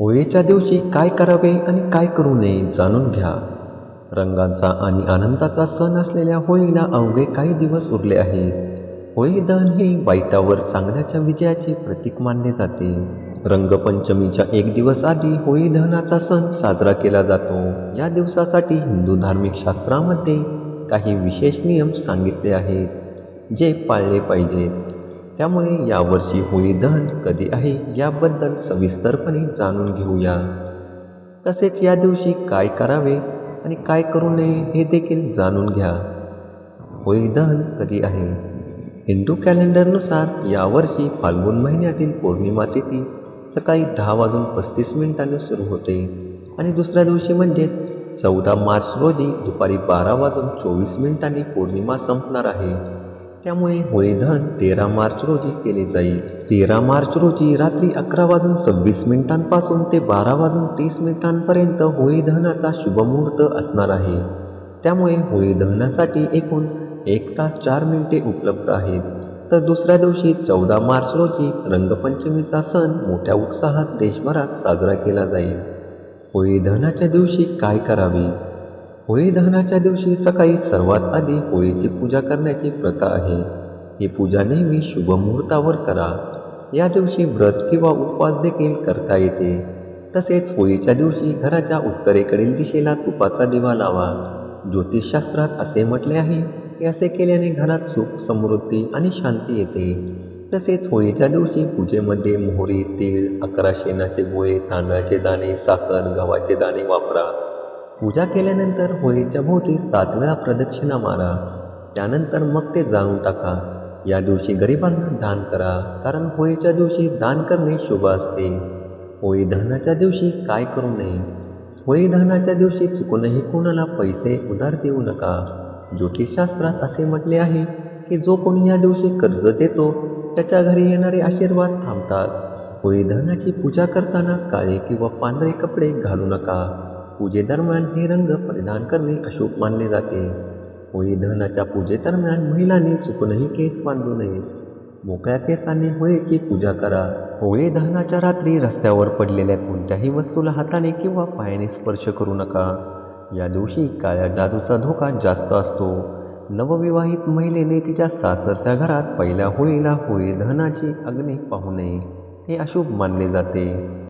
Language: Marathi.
होळीच्या दिवशी काय करावे आणि काय करू नये जाणून घ्या. रंगांचा आणि आनंदाचा सण असलेल्या होळीला अवघे काही दिवस उरले आहेत. होळी दहन हे वाईटावर चांगल्याच्या विजयाचे प्रतीक मानले जाते. रंगपंचमीच्या एक दिवस आधी होळी दहनाचा सण साजरा केला जातो. या दिवसासाठी हिंदू धार्मिक शास्त्रामध्ये काही विशेष नियम सांगितले आहेत जे पाळले पाहिजेत. त्यामुळे यावर्षी होळी दहन कधी आहे याबद्दल सविस्तरपणे जाणून घेऊया. तसेच या दिवशी काय करावे आणि काय करू नये हे देखील जाणून घ्या. होळी दहन कधी आहे? हिंदू कॅलेंडरनुसार यावर्षी फाल्गुन महिन्यातील पौर्णिमा तिथी सकाळी दहा वाजून पस्तीस मिनिटांनी सुरू होते आणि दुसऱ्या दिवशी म्हणजेच चौदा मार्च रोजी दुपारी बारा वाजून चोवीस मिनिटांनी पौर्णिमा संपणार आहे. त्यामुळे होळी तेरा मार्च रोजी केले जाईल. तेरा मार्च रोजी रात्री अकरा वाजून सव्वीस मिनिटांपासून ते बारा वाजून तीस मिनिटांपर्यंत होळी दहनाचा शुभमुहूर्त असणार आहे. त्यामुळे होळी दहनासाठी एकूण एक तास चार मिनिटे उपलब्ध आहेत. तर दुसऱ्या दिवशी चौदा मार्च रोजी रंगपंचमीचा सण मोठ्या उत्साहात देशभरात साजरा केला जाईल. होळी दहनाच्या दिवशी काय करावे? होळी दहनाच्या दिवशी सकाळी सर्वात आधी होळीची पूजा करण्याची प्रथा आहे. ही पूजा नेहमी शुभ मुहूर्तावर करा. या दिवशी व्रत किंवा उपवास देखील करता येते. तसेच होळीच्या दिवशी घराच्या उत्तरेकडील दिशेला तुपाचा दिवा लावा. ज्योतिषशास्त्रात असे म्हटले आहे की असे केल्याने घरात सुख समृद्धी आणि शांती येते. तसेच होळीच्या दिवशी पूजेमध्ये मोहरी तेल अकरा शेणाचे गोळे तांदळाचे दाणे साखर गव्हाचे दाणे वापरा. पूजा केल्यानंतर होळीच्या भोवती सात वेळा प्रदक्षिणा मारा. त्यानंतर मग ते जाळून टाका. या दिवशी गरिबांना दान करा कारण होळीच्या दिवशी दान करणे शुभ असते. होळी दहनाच्या दिवशी काय करू नये? होळी दहनाच्या दिवशी चुकूनही कोणाला पैसे उधार देऊ नका. ज्योतिषशास्त्रात असे म्हटले आहे की जो कोणी या दिवशी कर्ज देतो त्याच्या घरी येणारे आशीर्वाद थांबतात. होळी दहनाची पूजा करताना काळे किंवा पांढरे कपडे घालू नका. पूजेदरम्यान हे रंग परिधान करणे अशुभ मानले जाते. होळी दहनाच्या पूजेदरम्यान महिलांनी चुकूनही केस बांधू नये. मोकळ्या केसाने होळीची पूजा करा. होळी दहनाच्या रात्री रस्त्यावर पडलेल्या कोणत्याही वस्तूला हाताने किंवा पायाने स्पर्श करू नका. या दिवशी काळ्या जादूचा धोका जास्त असतो. नवविवाहित महिलेने तिच्या सासरच्या घरात पहिल्या होळीला होळी दहनाची अग्नी पाहू नये हे अशुभ मानले जाते.